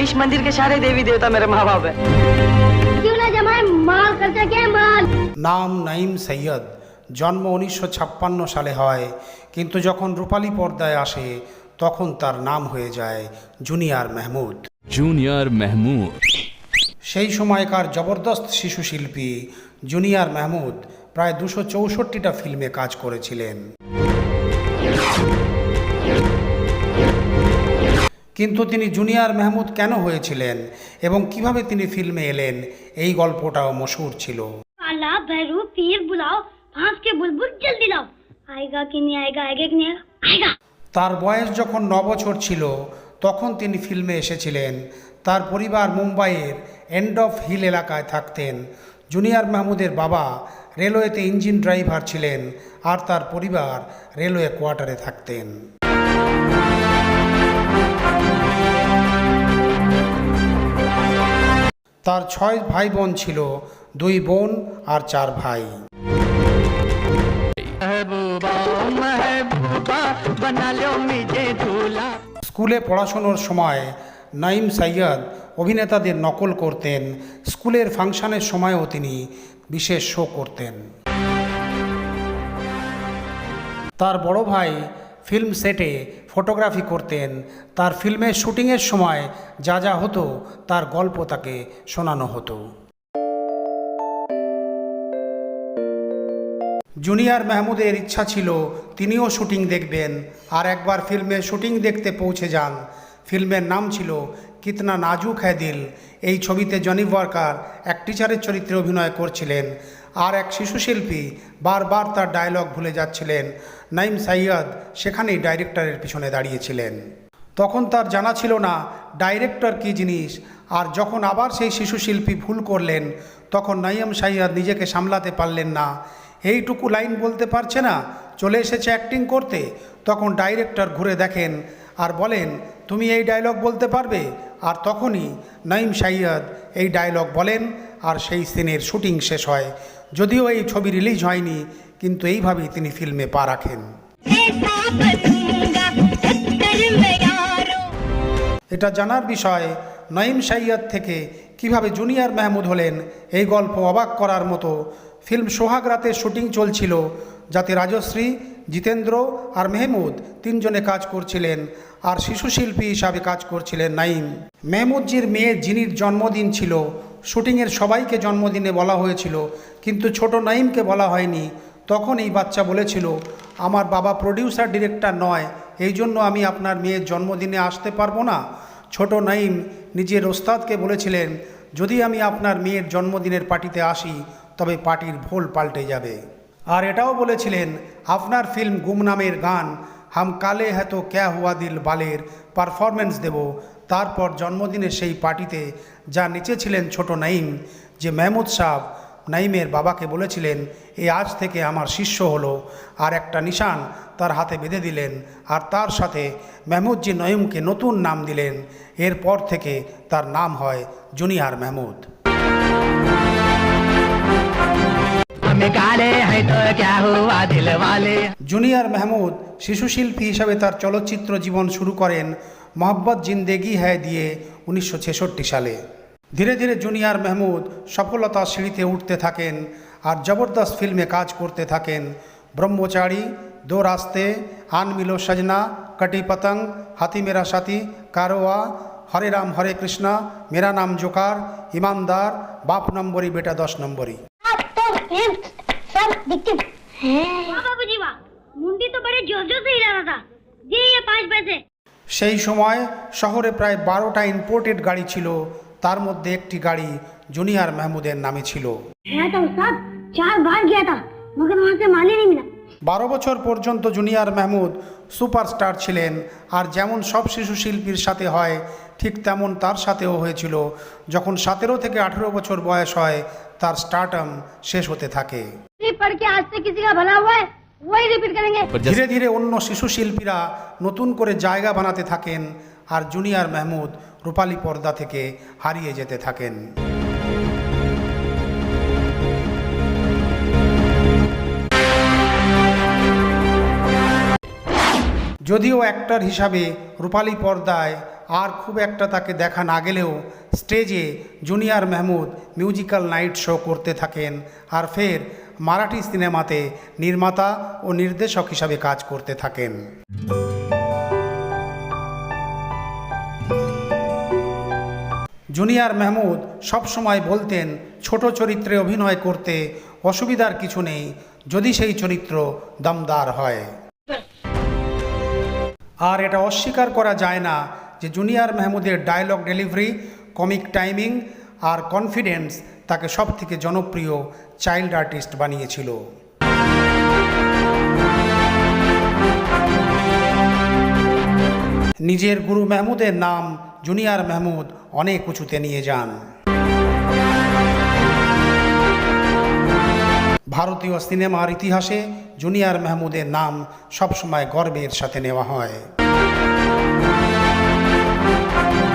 इस मंदिर के सारे देवी देवता मेरे माँ बाप है क्यों ना जमाए माल खर्चा क्या है माल নাম নাইম সৈয়দ জন্ম উনিশশো ছাপ্পান্ন সালে হয় কিন্তু যখন রূপালী পর্দায় আসে তখন তার নাম হয়ে যায় জুনিয়র মেহমুদ জুনিয়র মেহমুদ সেই সময়কার জবরদস্ত শিশু শিল্পী জুনিয়র মেহমুদ প্রায় দুশো চৌষট্টিটা ফিল্মে কাজ করেছিলেন কিন্তু তিনি জুনিয়র মেহমুদ কেন হয়েছিলেন এবং কীভাবে তিনি ফিল্মে এলেন? এই গল্পটাও মশহুর ছিল। আল্লাহ পীর বুলাও বুলবুল জলদি কি নিয়ে কি তার বয়স যখন ন বছর ছিল তখন তিনি ফিল্মে এসেছিলেন। তার পরিবার মুম্বাইয়ের এন্ড অফ হিল এলাকায় থাকতেন। জুনিয়র মাহমুদের বাবা রেলওয়েতে ইঞ্জিন ড্রাইভার ছিলেন আর তার পরিবার রেলওয়ে কোয়ার্টারে থাকতেন। তার ছয় ভাই বোন ছিল, দুই বোন আর চার ভাই। স্কুলে পড়াশোনার সময় নাইম সৈয়দ অভিনেতাদের নকল করতেন। স্কুলের ফাংশনের সময়ও তিনি বিশেষ শো করতেন। তার বড় ভাই ফিল্ম সেটে ফটোগ্রাফি করতেন। তার ফিল্মের শুটিংয়ের সময় যা যা হতো, তার গল্প তাকে শোনানো হতো। জুনিয়র মাহমুদের ইচ্ছা ছিল, তিনিও শুটিং দেখবেন। আর একবার ফিল্মের শুটিং দেখতে পৌঁছে যান। ফিল্মের নাম ছিল কিতনা নাজুক হ্যায় দিল। এই ছবিতে জনি ওয়ার্কার এক টিচারের চরিত্রে অভিনয় করছিলেন আর এক শিশুশিল্পী বারবার তার ডায়লগ ভুলে যাচ্ছিলেন। নাইম সাইয়দ সেখানেই ডাইরেক্টরের পিছনে দাঁড়িয়েছিলেন। তখন তার জানা ছিল না ডাইরেক্টর কী জিনিস। আর যখন আবার সেই শিশুশিল্পী ভুল করলেন, তখন নাইম সাইয়াদ নিজেকে সামলাতে পারলেন না। এইটুকু লাইন বলতে পারছে না, চলে এসেছে অ্যাক্টিং করতে। তখন ডাইরেক্টর ঘুরে দেখেন আর বলেন তুমি এই ডায়লগ বলতে পারবে? আর তখনই নঈম সাইয়াদ এই ডায়লগ বলেন আর সেই সিনের শুটিং শেষ হয়। যদিও এই ছবি রিলিজ হয়নি কিন্তু এইভাবেই তিনি ফিল্মে পা রাখেন। এটা জানার বিষয় নঈম সাইয়াদ থেকে কীভাবে জুনিয়র মাহমুদ হলেন এই গল্প অবাক করার মতো ফিল্ম সোহাগ রাতে শুটিং চলছিল, যাতে রাজশ্রী, জিতেন্দ্র আর মেহমুদ তিনজনে কাজ করছিলেন আর শিশু শিল্পী হিসাবে কাজ করছিলেন নাইম মেহমুদজির মেয়ে জিনির জন্মদিন ছিল, শুটিংয়ের সবাইকে জন্মদিনে বলা হয়েছিল, কিন্তু ছোট নাইমকে বলা হয়নি। তখন এই বাচ্চা বলেছিল, আমার বাবা প্রডিউসার, ডিরেক্টর নয়, এই জন্য আমি আপনার মেয়ের জন্মদিনে আসতে পারব না। ছোট নাইম নিজের ওস্তাদকে বলেছিলেন, যদি আমি আপনার মেয়ের জন্মদিনের পার্টিতে আসি তবে পার্টির ভোল পাল্টে যাবে। আর এটাও বলেছিলেন, আপনার ফিল্ম গুমনামের গান, হাম কালে হ্যাতো ক্যা হুয়া দিল বালের পারফরমেন্স দেব। তারপর জন্মদিনের সেই পার্টিতে যা নেচেছিলেন ছোট নাইম, যে মেহমুদ সাহ নাইমের বাবাকে বলেছিলেন এই আজ থেকে আমার শিষ্য হলো। আর একটা নিশান তার হাতে বেঁধে দিলেন, আর তার সাথে মেহমুদজি নঈমকে নতুন নাম দিলেন। এরপর থেকে তার নাম হয় জুনিয়র মেহমুদ। हम काले हैं तो क्या हुआ दिल वाले জুনিয়র মেহমুদ শিশুশিল্পী হিসাবে তার চলচ্চিত্র জীবন শুরু করেন মোহব্বত জিন্দেগি হ্যায় দিয়ে উনিশশো ছেষট্টি সালে ধীরে ধীরে জুনিয়র মেহমুদ সফলতার সিঁড়িতে উঠতে থাকেন আর জবরদস্ত ফিল্মে কাজ করতে থাকেন ব্রহ্মচারী দো রাস্তে আন মিলো সজনা কটি পতঙ্গ হাতি মেরা সাথী কারোয়া হরে রাম হরে কৃষ্ণা মেরা নাম জোকার ইমানদার বাপ নম্বরী বেটা দশ নম্বরী सब दिखते वाह बाबू जी वाह मुंडी तो बड़े जोर जोर से हिला रहा था दिए ये पाँच पैसे সেই সময় শহরে প্রায় বারোটা ইম্পোর্টেড গাড়ি ছিল তার মধ্যে একটি গাড়ি জুনিয়র মাহমুদের নামে ছিল गया था उस्ताद चार बार गया था मगर वहाँ से माल ही नहीं मिला বারো বছর পর্যন্ত জুনিয়র মাহমুদ সুপারস্টার ছিলেন আর যেমন সব শিশু শিল্পীর সাথে হয় ঠিক তেমন তার সাথেও হয়েছিল। যখন সতেরো থেকে আঠেরো বছর বয়স হয় তার স্টার্টম শেষ হতে থাকে। ধীরে ধীরে অন্য শিশু শিল্পীরা নতুন করে জায়গা বানাতে থাকেন আর জুনিয়র মেহমুদ রূপালী পর্দা থেকে হারিয়ে যেতে থাকেন। যদিও অ্যাক্টর হিসাবে রূপালী পর্দায় আর খুব একটা তাকে দেখা না গেলেও স্টেজে junior Mehmood musical night show করতে থাকেন আর ফের মারাঠি সিনেমাতে নির্মাতা ও নির্দেশক হিসাবে কাজ করতে থাকেন। জুনিয়র মেহমুদ সবসময় বলতেন, ছোট চরিত্রে অভিনয় করতে অসুবিধার কিছু নেই, যদি সেই চরিত্র দমদার হয়। আর এটা অস্বীকার করা যায় না যে জুনিয়র মেহমুদের ডায়লগ ডেলিভারি কমিক টাইমিং আর কনফিডেন্স তাকে সব থেকে জনপ্রিয় চাইল্ড আর্টিস্ট বানিয়েছিল। নিজের গুরু মেহমুদের নাম জুনিয়র মেহমুদ অনেক উঁচুতে নিয়ে যান। ভারতীয় সিনেমার ইতিহাসে জুনিয়র মেহমুদের নাম সবসময় গর্বের সাথে নেওয়া হয়। Thank you.